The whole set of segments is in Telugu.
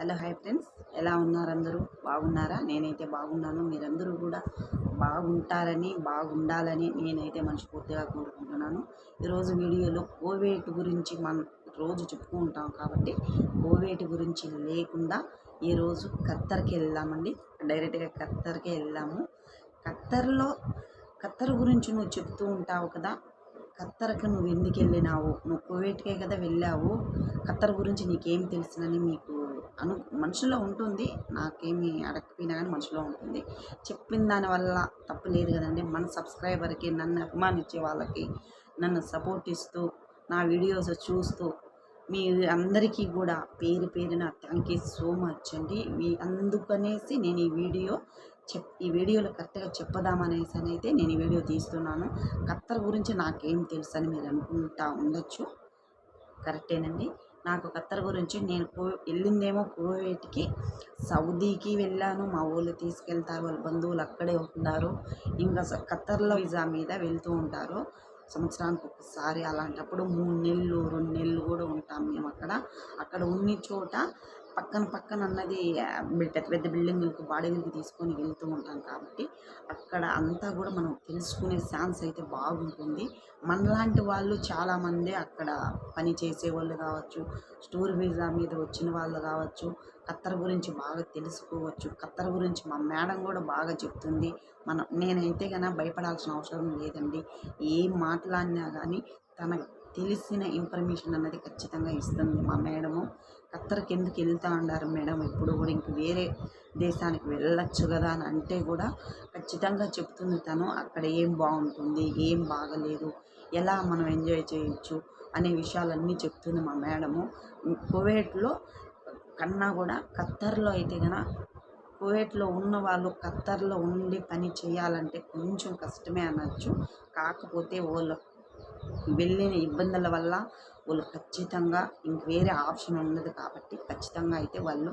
Hello hi friends. ఎలా ఉన్నారు అందరూ? బాగున్నారా? నేనైతే బాగున్నాను. మీరందరూ కూడా బాగుంటారని బాగుండాలని నేనైతే మనస్ఫూర్తిగా కోరుకుంటున్నాను. ఈరోజు వీడియోలో కోవిడ్ గురించి మనం రోజు చెప్పుకుంటాం కాబట్టి కోవిడ్ గురించి లేకుండా ఈరోజు ఖత్తర్కి వెళ్దామండి. డైరెక్ట్గా ఖత్తర్కి వెళ్దాము ఖత్తర్లో ఖత్తర్ గురించి నువ్వు చెప్తూ ఉంటావు కదా. ఖత్తర్కి నువ్వు ఎందుకు వెళ్ళినావు? నువ్వు కోవిడ్కే కదా వెళ్ళావు. ఖత్తర్ గురించి నీకేం తెలుసునని మీకు అను మనసులో ఉంటుంది. నాకేమి అడగకపోయినా కానీ మనసులో ఉంటుంది. చెప్పిన దానివల్ల తప్పు లేదు కదండి. మన సబ్స్క్రైబర్కి నన్ను అభిమానించే వాళ్ళకి నన్ను సపోర్ట్ ఇస్తూ నా వీడియోస్ చూస్తూ మీ అందరికీ కూడా పేరు పేరున థ్యాంక్ యూ సో మచ్ అండి. మీ అందుకనేసి నేను ఈ వీడియో చెప్ ఈ వీడియోలో కరెక్ట్గా చెప్పదామనేసి అని అయితే నేను ఈ వీడియో తీస్తున్నాను. ఖత్తర్ గురించి నాకేం తెలుసు అని మీరు అనుకుంటా ఉండొచ్చు. కరెక్టేనండి. నాకు ఖత్తర్ గురించి నేను కో వెళ్ళిందేమో కువైట్కి సౌదీకి వెళ్ళాను. మా ఊళ్ళు తీసుకెళ్తారు వాళ్ళ బంధువులు అక్కడే ఉంటారు ఇంకా ఖత్తర్లో వీజా మీద వెళ్తూ ఉంటారు. సంవత్సరానికి ఒకసారి అలాంటప్పుడు మూడు నెలలు రెండు నెలలు కూడా ఉంటాం మేము అక్కడ. అక్కడ ఉన్ని చోట పక్కన పక్కన అన్నది పెద్ద పెద్ద బిల్డింగ్లకు బాడీలకు తీసుకొని వెళ్తూ ఉంటాం కాబట్టి అక్కడ అంతా కూడా మనం తెలుసుకునే ఛాన్స్ అయితే బాగుంటుంది. మనలాంటి వాళ్ళు చాలామంది అక్కడ పని చేసే వాళ్ళు కావచ్చు స్టోర్ వీసా మీద వచ్చిన వాళ్ళు కావచ్చు ఖత్తర్ గురించి బాగా తెలుసుకోవచ్చు. ఖత్తర్ గురించి మా మేడం కూడా బాగా చెప్తుంది. మనం నేనైతే కన్నా భయపడాల్సిన అవసరం లేదండి. ఏం మాట్లాడినా కానీ తన తెలిసిన ఇన్ఫర్మేషన్ అన్నది ఖచ్చితంగా ఇస్తుంది మా మేడము. ఖత్తర్కి ఎందుకు వెళ్తా ఉన్నారు మేడం? ఇప్పుడు కూడా ఇంక వేరే దేశానికి వెళ్ళొచ్చు కదా అని అంటే కూడా ఖచ్చితంగా చెప్తుంది తను. అక్కడ ఏం బాగుంటుంది? ఏం బాగలేదు? ఎలా మనం ఎంజాయ్ చేయొచ్చు? అనే విషయాలన్నీ చెప్తుంది మా మేడము. కువైట్లో కన్నా కూడా ఖత్తర్లో అయితే కనుక కువైట్లో ఉన్న వాళ్ళు ఖత్తర్లో ఉండి పని చేయాలంటే కొంచెం కష్టమే అనొచ్చు. కాకపోతే వాళ్ళ వెళ్ళిన ఇబ్బందుల వల్ల వాళ్ళు ఖచ్చితంగా ఇంక వేరే ఆప్షన్ ఉండదు కాబట్టి ఖచ్చితంగా అయితే వాళ్ళు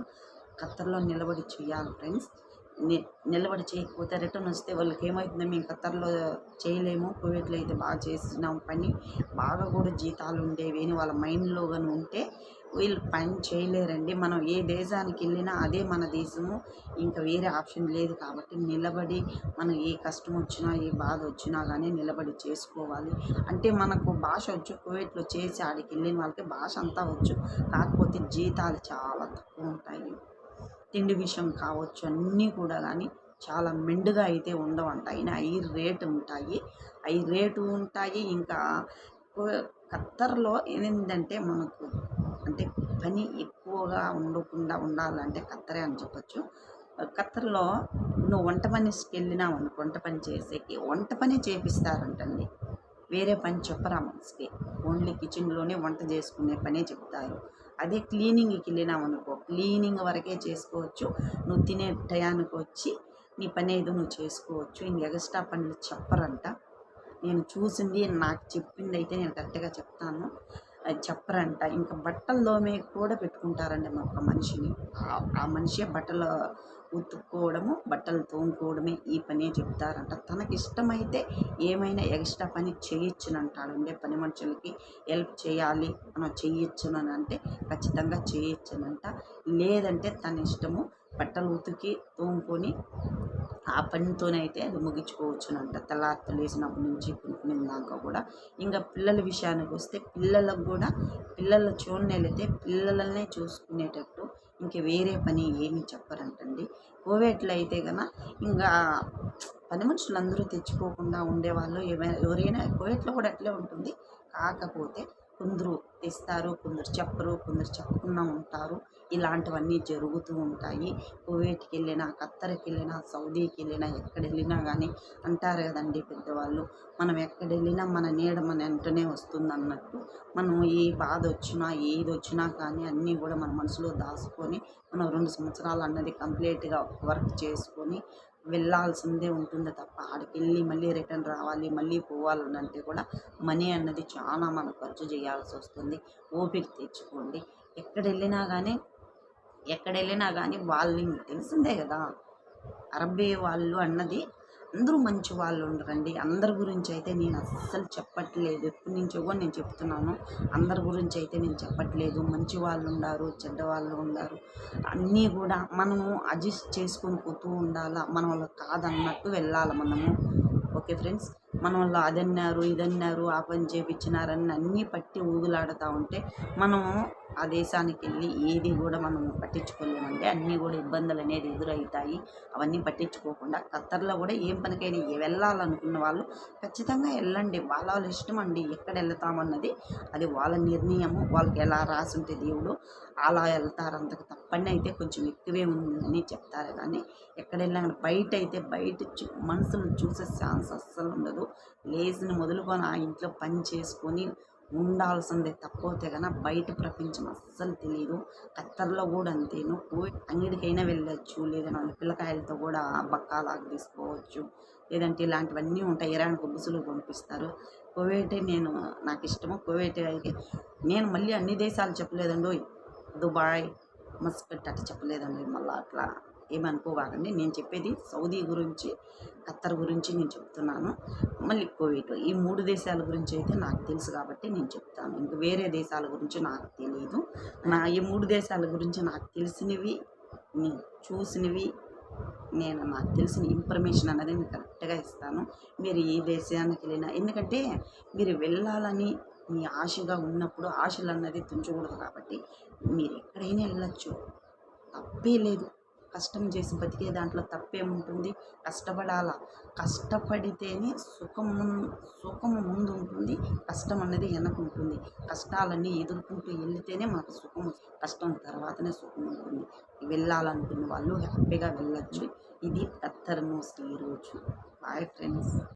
ఖత్తర్లో నిలబడి చేయాలి ఫ్రెండ్స్. నిలబడి చేయకపోతే రిటర్న్ వస్తే వాళ్ళకి ఏమవుతుందో మేము ఖత్తర్లో చేయలేము కోవిడ్లో అయితే బాగా చేసినాం పని. బాగా కూడా జీతాలు ఉండేవి అని వాళ్ళ మైండ్లో కానీ ఉంటే వీళ్ళు పని చేయలేరండి. మనం ఏ దేశానికి వెళ్ళినా అదే మన దేశము. ఇంకా వేరే ఆప్షన్ లేదు కాబట్టి నిలబడి మనం ఏ కష్టం వచ్చినా ఏ బాధ వచ్చినా కానీ నిలబడి చేసుకోవాలి. అంటే మనకు భాష వచ్చు కువైట్లో చేసి ఆడికి వెళ్ళిన వాళ్ళకి భాష అంతా వచ్చు. కాకపోతే జీతాలు చాలా తక్కువ ఉంటాయి. తిండి విషయం కావచ్చు అన్నీ కూడా కానీ చాలా మెండుగా అయితే ఉండవంట అయినా ఐ రేటు ఉంటాయి. ఐ రేటు ఉంటాయి. ఇంకా ఖత్తర్లో ఏంటంటే మనకు అంటే పని ఎక్కువగా ఉండకుండా ఉండాలంటే కత్తరే అని చెప్పొచ్చు. ఖత్తర్లో నువ్వు వంట పని వెళ్ళినావు అనుకో వంట పని చేసేకి వంట పని చేపిస్తారంటండి. వేరే పని చెప్పరా మనసుకి? ఓన్లీ కిచెన్లోనే వంట చేసుకునే పనే చెప్తారు. అదే క్లీనింగ్కి వెళ్ళినావు అనుకో క్లీనింగ్ వరకే చేసుకోవచ్చు. నువ్వు తినే టయానికి వచ్చి నీ పని ఏదో నువ్వు చేసుకోవచ్చు. ఇంక ఎగస్ట్రా పనులు చెప్పరంట. నేను చూసింది నాకు చెప్పింది అయితే నేను కరెక్ట్గా చెప్తాను. చెప్పరంట. ఇంకా బట్టల్లోమే కూడా పెట్టుకుంటారండి మా ఒక మనిషిని. ఆ- మనిషే బట్టలు ఉతుక్కోవడము బట్టలు తోముకోవడమే ఈ పనే చెప్తారంట. తనకి ఇష్టమైతే ఏమైనా ఎక్స్ట్రా పని చేయొచ్చునంటాడు. ఉండే పని మనుషులకి హెల్ప్ చేయాలి మనం చేయొచ్చునని అంటే ఖచ్చితంగా చేయొచ్చునంట. లేదంటే తన ఇష్టము బట్టలు ఉతికి తోముకొని ఆ పనితోనైతే అది ముగించుకోవచ్చునంట. తలాత్తు లేచినప్పటి నుంచి కొనుక్కునే దాకా కూడా. ఇంకా పిల్లల విషయానికి వస్తే పిల్లలకు కూడా పిల్లల చూడని పిల్లలనే చూసుకునేటట్టు ఇంక వేరే పని ఏమి చెప్పరంటండి. కోవిడ్లో అయితే కనుక ఇంకా పని మనుషులు అందరూ తెచ్చుకోకుండా ఉండేవాళ్ళు ఏమైనా ఎవరైనా కోవిడ్లో కూడా అట్లే ఉంటుంది. కాకపోతే కొందరు తెస్తారు కొందరు చెప్పరు కొందరు చెప్పకుండా ఉంటారు. ఇలాంటివన్నీ జరుగుతూ ఉంటాయి. కువైట్కి వెళ్ళినా ఖత్తర్కి వెళ్ళినా సౌదీకి వెళ్ళినా ఎక్కడ వెళ్ళినా కానీ అంటారు కదండి పెద్దవాళ్ళు. మనం ఎక్కడ వెళ్ళినా మన నీడ మన వెంటనే వస్తుంది అన్నట్టు మనం ఏ బాధ వచ్చినా ఏది వచ్చినా కానీ అన్నీ కూడా మన మనసులో దాచుకొని మనం రెండు సంవత్సరాలు అన్నది కంప్లీట్గా వర్క్ చేసుకొని వెళ్ళాల్సిందే ఉంటుంది తప్ప ఆడికి వెళ్ళి మళ్ళీ రిటర్న్ రావాలి మళ్ళీ పోవాలనంటే కూడా మనీ అన్నది చాలా మనం ఖర్చు చేయాల్సి వస్తుంది. ఓపిక తెచ్చుకోండి ఎక్కడ వెళ్ళినా కానీ ఎక్కడ వెళ్ళినా కానీ వాళ్ళని తెలిసిందే కదా. అరబ్బీ వాళ్ళు అన్నది అందరూ మంచి వాళ్ళు ఉండరండి. అందరి గురించి అయితే నేను అస్సలు చెప్పట్లేదు. ఎప్పటి నుంచో కూడా నేను చెప్తున్నాను. అందరి గురించి అయితే నేను చెప్పట్లేదు. మంచి వాళ్ళు ఉండారు చెడ్డ వాళ్ళు ఉండారు. అన్నీ కూడా మనము అడ్జస్ట్ చేసుకొని పోతూ ఉండాలా? మన వాళ్ళు కాదన్నట్టు వెళ్ళాలి మనము? Okay friends? మన వాళ్ళు అదన్నారు ఇదన్నారు ఆ పని చేపించినారని అన్నీ పట్టి ఊగులాడుతూ ఉంటే మనము ఆ దేశానికి వెళ్ళి ఏది కూడా మనం పట్టించుకోలేమంటే అన్నీ కూడా ఇబ్బందులు అనేది ఎదురవుతాయి. అవన్నీ పట్టించుకోకుండా ఖత్తర్లో కూడా ఏం పనికైనా వెళ్ళాలనుకున్న వాళ్ళు ఖచ్చితంగా వెళ్ళండి. వాళ్ళ వాళ్ళ ఇష్టం అండి ఎక్కడ వెళ్తామన్నది. అది వాళ్ళ నిర్ణయము. వాళ్ళకి ఎలా రాసుంటే దేవుడు అలా వెళ్తారంతకు తప్పని అయితే కొంచెం ఎక్కువే ఉందని చెప్తారు. కానీ ఎక్కడ వెళ్ళినా బయట అయితే బయట మనసును చూసే ఛాన్స్ అస్సలు ఉండదు. లేచిన మొదలుకొని ఆ ఇంట్లో పని చేసుకొని ఉండాల్సిందే. తక్కువతే కన్నా బయట ప్రపంచం అస్సలు తెలియదు ఖత్తర్లో కూడా అంతేను. కోవిడ్ అంగడికైనా వెళ్ళొచ్చు. లేదా పిల్లకాయలతో కూడా బక్కాలాగా తీసుకోవచ్చు. లేదంటే ఇలాంటివన్నీ ఉంటాయి. ఇరాన్ గుబ్బుసులు పంపిస్తారు. కువైటే నేను నాకు ఇష్టము. కువైట్ అయితే నేను మళ్ళీ అన్ని దేశాలు చెప్పలేదండి. దుబాయ్ మస్కట్ అట్లా చెప్పలేదండి. మళ్ళీ అట్లా ఏమనుకోవాలండి? నేను చెప్పేది సౌదీ గురించి ఖత్తర్ గురించి నేను చెప్తున్నాను. మళ్ళీ కోవిడ్ ఈ మూడు దేశాల గురించి అయితే నాకు తెలుసు కాబట్టి నేను చెప్తాను. ఇంక వేరే దేశాల గురించి నాకు తెలియదు నా ఈ మూడు దేశాల గురించి నాకు తెలిసినవి నేను చూసినవి నేను నాకు తెలిసిన ఇన్ఫర్మేషన్ అనేది నేను కరెక్ట్గా ఇస్తాను. మీరు ఏ దేశానికి వెళ్ళినా ఎందుకంటే మీరు వెళ్ళాలని మీ ఆశగా ఉన్నప్పుడు ఆశలు అన్నది తుంచకూడదు కాబట్టి మీరు ఎక్కడైనా వెళ్ళొచ్చు. తప్పే లేదు. కష్టం చేసి బతికే దాంట్లో తప్పేముంటుంది? కష్టపడాలా? కష్టపడితేనే సుఖం సుఖం ముందు ఉంటుంది కష్టం అన్నది వెనక ఉంటుంది కష్టాలన్నీ ఎదుర్కొంటూ వెళితేనే మనకు సుఖం కష్టం తర్వాతనే సుఖం ఉంటుంది. వెళ్ళాలనుకున్న వాళ్ళు హ్యాపీగా వెళ్ళొచ్చు. ఇది ఖత్తర్ న్యూస్ ఈరోజు బాయ్ ఫ్రెండ్స్.